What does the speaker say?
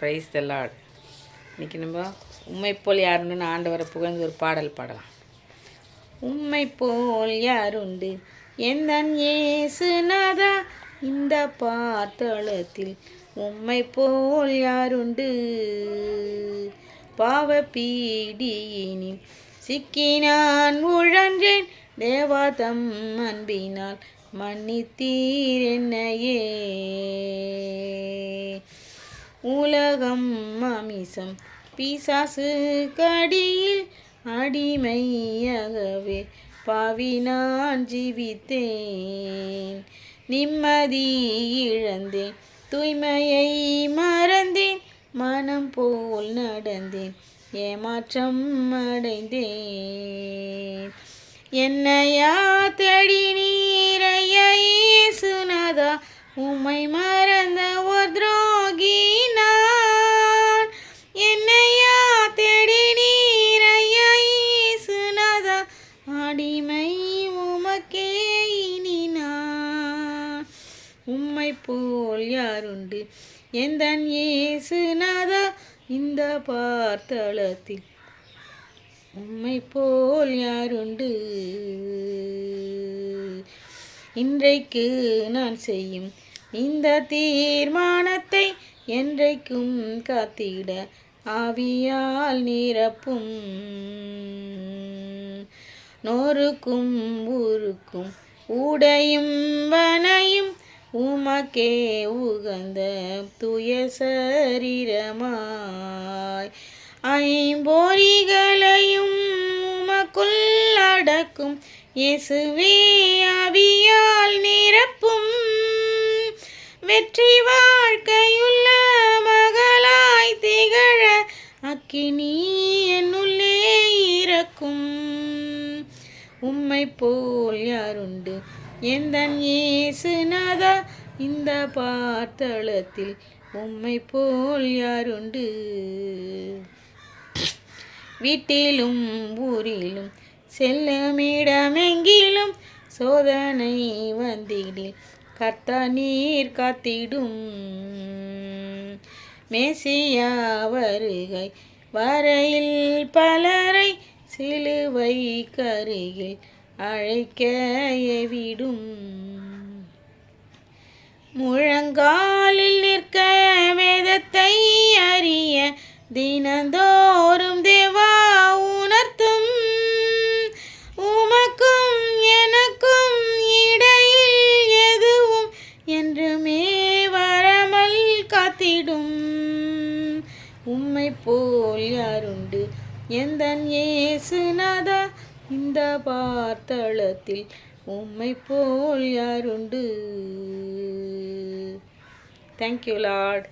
Price தெல்லாடு இன்றைக்கி நம்ம உண்மை போல் யாருன்னு ஆண்டவரை புகழ்ந்து ஒரு பாடல் பாடலாம். உம்மை போல் யாருண்டு? எந்த இயேசுநாதா இந்த பாத்தளத்தில் உம்மை போல் யாருண்டு? பாவ பீடியினில் சிக்கினான் உழன்றேன் தேவாதம் அன்பினால் மன்னித்தீர் என்னையே. உலகம் மாமிசம். பிசாசு கடியில் அடிமையாகவே பாவி நான் ஜீவித்தேன். நிம்மதி இழந்தேன். தூய்மையை மறந்தேன். மனம் போல் நடந்தேன். ஏமாற்றம் அடைந்தேன். என்னையா தேடி நீரையா இயேசுநாதா? உம்மை கருணை உமக்கே இனி நான் உம்மை போல் யாருண்டு? எந்தன் ஏசுநாதா இந்த பார்த்தளத்தில். உம்மை போல் யாருண்டு? இன்றைக்கு நான் செய்யும் இந்த தீர்மானத்தை என்றைக்கும் காத்திட ஆவியால் நிரப்பும். நோருக்கும் ஊருக்கும் உடையும் வனையும் உமக்கே உகந்த துய சரீரமாய். ஐம்போரிகளையும் உமக்குள் அடக்கும் இயேசுவே அவியால் நிரப்பும். வெற்றி வாழ்க்கையுள்ள மகளாய் திகழ அக்கினி உம்மை போல் யாருண்டு? எந்தன் இயேசுநாதா இந்த பார்த்தளத்தில் உம்மை போல் யாருண்டு? வீட்டிலும் ஊரிலும் செல்லுமிடமெங்கிலும் சோதனை வந்திடில் கர்த்தா நீர் காத்திடும். மேசியா வருகை வரையில் பலரை சிலுவை கருகில் அழைக்க எவிடும். முழங்காலில் நிற்க வேதத்தை அறிய தினந்தோறும் தேவா உணர்த்தும். உமக்கும் எனக்கும் இடையில் எதுவும் என்றுமே வரமல் காத்திடும். உம்மை போல் யாருண்டு எந்தன் ஏசுநாத இந்த பார்த்தளத்தில் உம்மை போல் யாருண்டு? Thank you Lord